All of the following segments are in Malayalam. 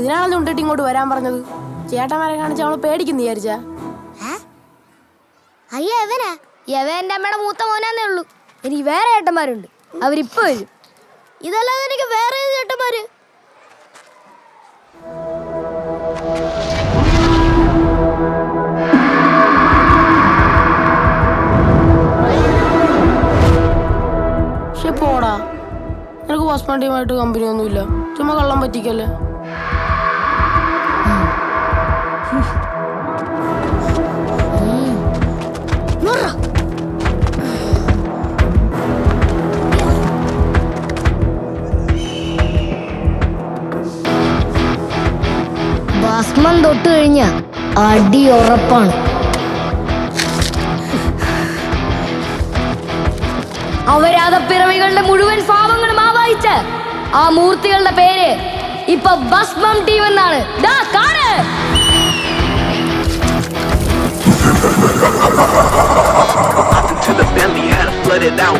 ഇതിനാണല്ലോ ഉണ്ടിട്ട് ഇങ്ങോട്ട് വരാൻ പറഞ്ഞത്? ചേട്ടന്മാരെ കാണിച്ച് അവളെ പേടിക്കുന്നു വിചാരിച്ചാ. അയ്യ എവനാ യവ എന്റെ അമ്മയുടെ മൂത്ത മോനാന്നേ ഉള്ളൂ. എനിക്ക് വേറെ ഏട്ടന്മാരുണ്ട്. അവരിപ്പോ വരും. ഇതല്ലാതെ എനിക്ക് വേറെ ചേട്ടന്മാര് പക്ഷെ പോടാ. നിനക്ക് കമ്പനി ഒന്നുമില്ല. ചുമ്മാ കള്ളം പറ്റിക്കല്ലേ? ഭസ്മം തൊട്ട് കഴിഞ്ഞ അടി ഉറപ്പാണ്. അവരാതപ്പിറവികളുടെ മുഴുവൻ പാപങ്ങളും ആവാഹിച്ച് ആ മൂർത്തികളുടെ പേര് ഇപ്പൊ ഭസ്മം ടീം എന്നാണ് ദാ കാണ്!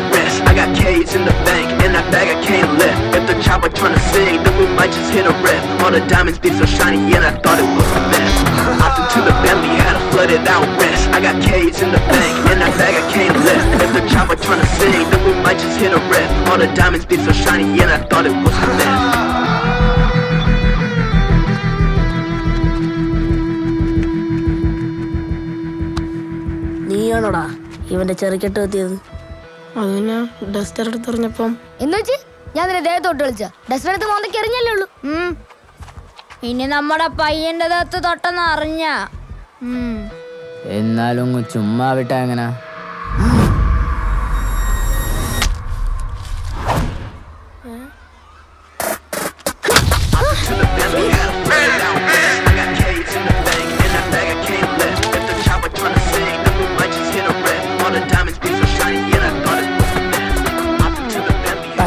flooded out west. I got K's in the bank, and that bag I can't lift. If the chopper tryna sing, then we might just hit a rip. All the diamonds be so shiny, and I thought it was a myth. Hopped into the Bentley, had a flooded out west. I got K's in the bank, and that bag I can't lift. If the chopper tryna sing, then we might just hit a rip. All the diamonds be so shiny, and I thought it was a myth. നീയാണോടാ ഇവന്റെ ചെറുക്കെട്ട് എത്തിയത് അത് പിന്നെ ഡസ്റ്റർ എടുത്തെറിഞ്ഞപ്പം. എന്ന് ഞാൻ നിന്നെ ദേഹത്തോട്ട് വിളിച്ച ഡസ്റ്റർ എടുത്ത് മോന്തയ്ക്ക് എറിഞ്ഞല്ലേ ഉള്ളൂ. ഇനി നമ്മുടെ പയ്യന്റെ ദേഹത്ത് തൊട്ടെന്ന് അറിഞ്ഞ. എന്നാലും അങ്ങ് ചുമ്മാ വിട്ടാ എങ്ങനാ?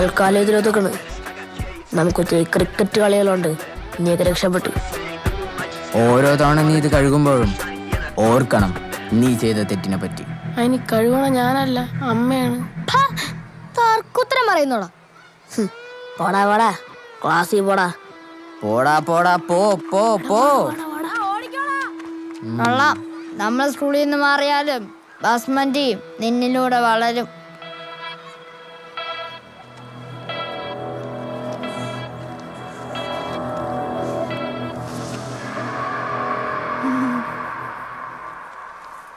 തൽക്കാലം ഇതിലൊതുക്കണ് നമുക്ക് ക്രിക്കറ്റ് കളികളുണ്ട്. നീയൊക്കെ രക്ഷപ്പെട്ടു. ഓരോ തവണ നീ ഇത് കഴുകുമ്പോഴും ഓർക്കണം നീ ചെയ്ത തെറ്റിനെ പറ്റി. അതിന് കഴുകണ ഞാനല്ല അമ്മയാണ്. തർക്കുത്തരം പറയുന്നോടാ. പോടാ പോടാ. ക്ലാസ്സിൽ പോടാ. പോടാ പോടാ പോ പോ പോ. കൊള്ളാം. നമ്മൾ സ്കൂളിൽ നിന്ന് മാറിയാലും ബസ്മന്റെയും നിന്നിലൂടെ വളരും.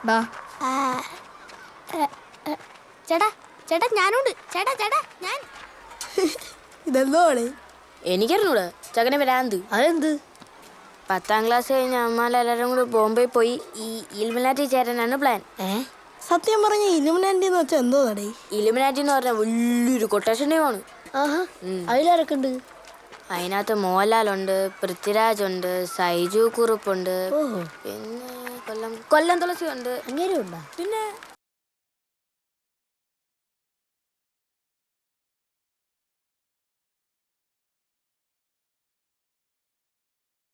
ബാ ചേട്ടാ ചേട്ടാ ഞാനുണ്ട്. ചേട്ടാ ചേട്ടാ ഞാൻ. എനിക്കറിഞ്ഞൂടെ. ചകനെ വരാന്ത് അതെന്ത്? പത്താം ക്ലാസ് കഴിഞ്ഞ അമ്മാലെല്ലാരും കൂടി ബോംബെ പോയി. ഈ ഇലുമിനാറ്റി ചേരാനാണ് പ്ലാൻ ഏ? സത്യം പറഞ്ഞ ഇലുമിനാറ്റി എന്ന് വെച്ചാൽ എന്തോ നടേ ഇലുമിനാറ്റി എന്ന് പറഞ്ഞാൽ വലിയൊരു കൊട്ടേഷൻ ടീമാണ് ആഹാ. മോഹൻലാൽ ഉണ്ട്? അതിനകത്ത് മോഹൻലാലുണ്ട് പൃഥ്വിരാജ് ഉണ്ട് സൈജു കുറുപ്പുണ്ട് പിന്നെ കൊല്ലം കൊല്ലം തുളസി ഉണ്ട് അങ്ങേരും ഉണ്ടോ പിന്നെ